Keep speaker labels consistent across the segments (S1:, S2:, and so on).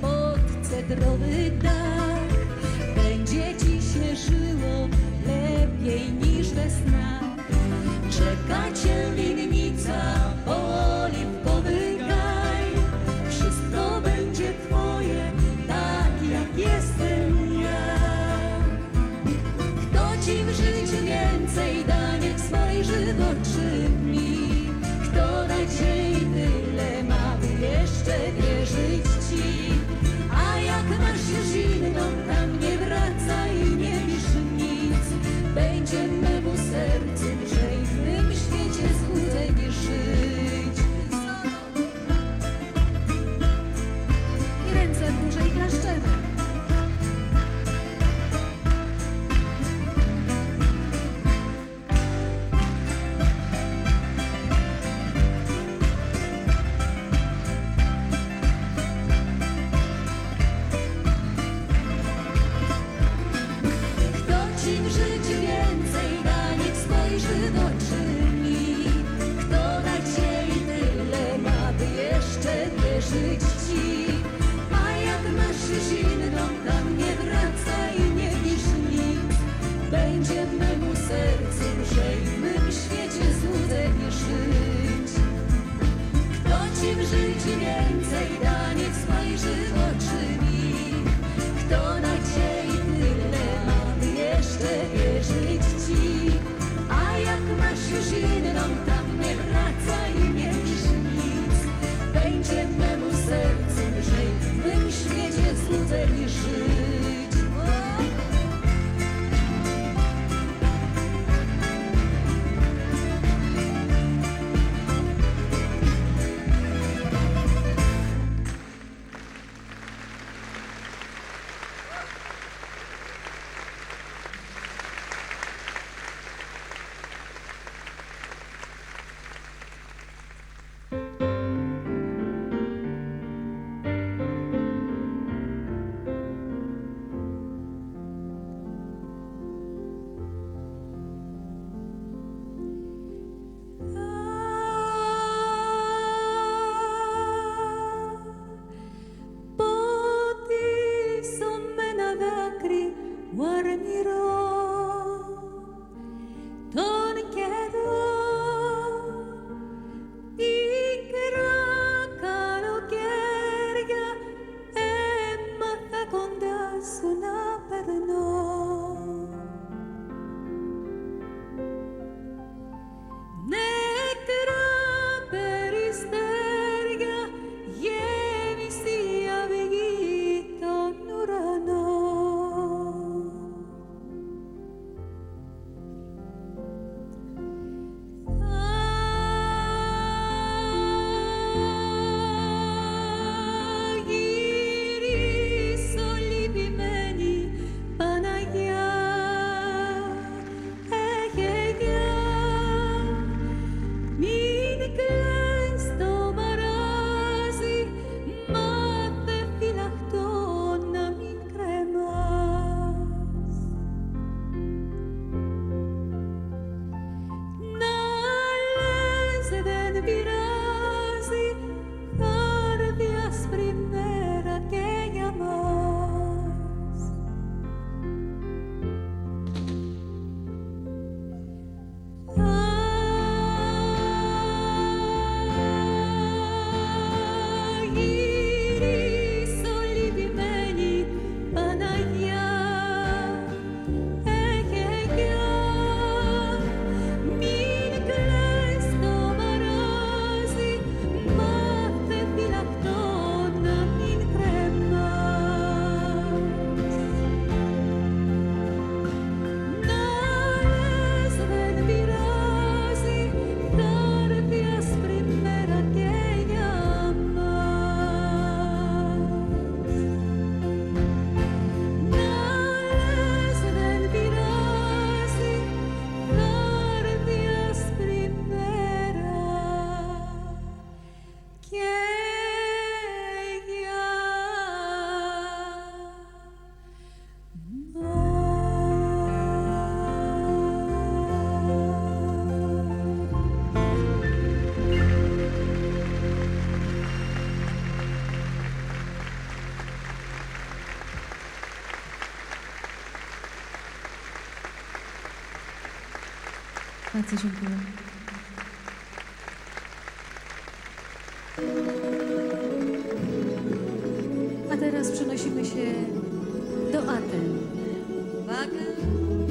S1: pod cedrowy dach. Będzie ci się żyło lepiej niż we snach. Czeka cię winnica, bo 十字で乗っ是我。
S2: Bardzo dziękuję. A teraz przenosimy się do Aten. Uwaga!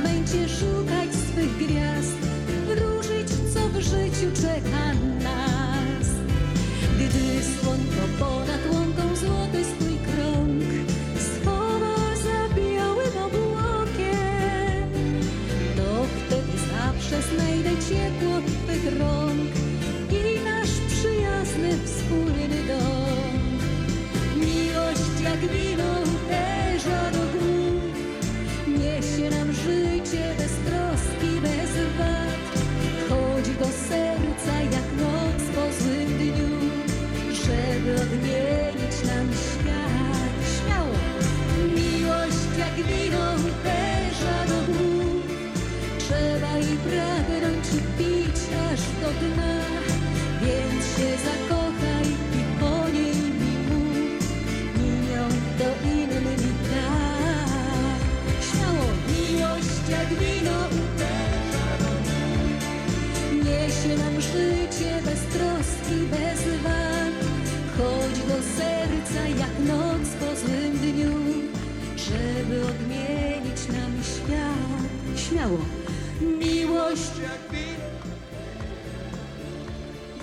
S2: firmamencie szukać
S1: swych gwiazd, wróżyć, co w życiu czeka nas. Gdy słonko ponad łąką złoty swój krąg schowa za białym obłokiem, to wtedy zawsze znajdę ciepło twych rąk i nasz przyjazny wspólny dom. Miłość jak wino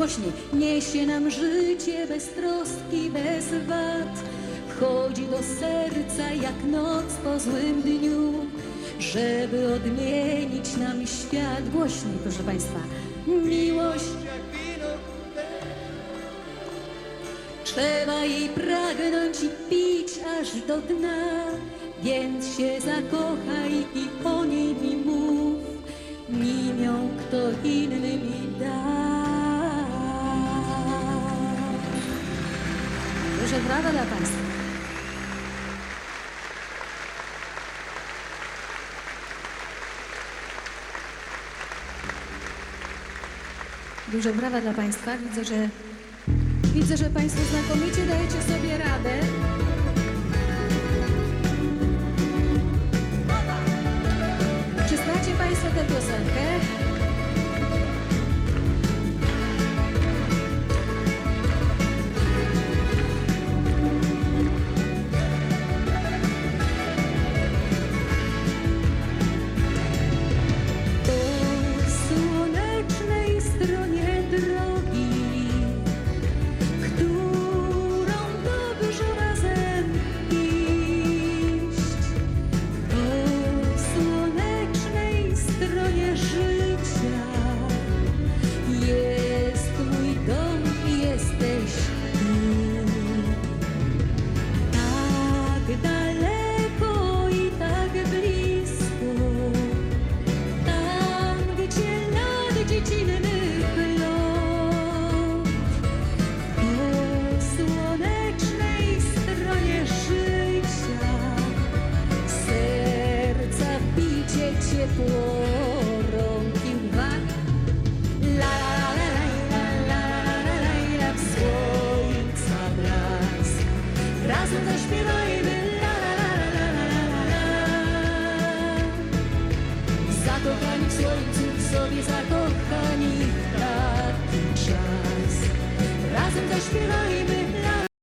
S1: Głośniej niesie nam życie bez troski, bez wad. Wchodzi do serca jak noc po złym dniu, żeby odmienić nam świat.
S2: Głośniej, proszę Państwa.
S1: Miłość Trzeba jej pragnąć i pić aż do dna, więc się zakochaj i o niej mi mów, nim ją kto inny mi da.
S2: Duże brawa dla Państwa. Duże brawa dla Państwa. Widzę, że widzę, że Państwo znakomicie dajecie sobie radę. Czy znacie Państwo tę piosenkę?
S1: respirar y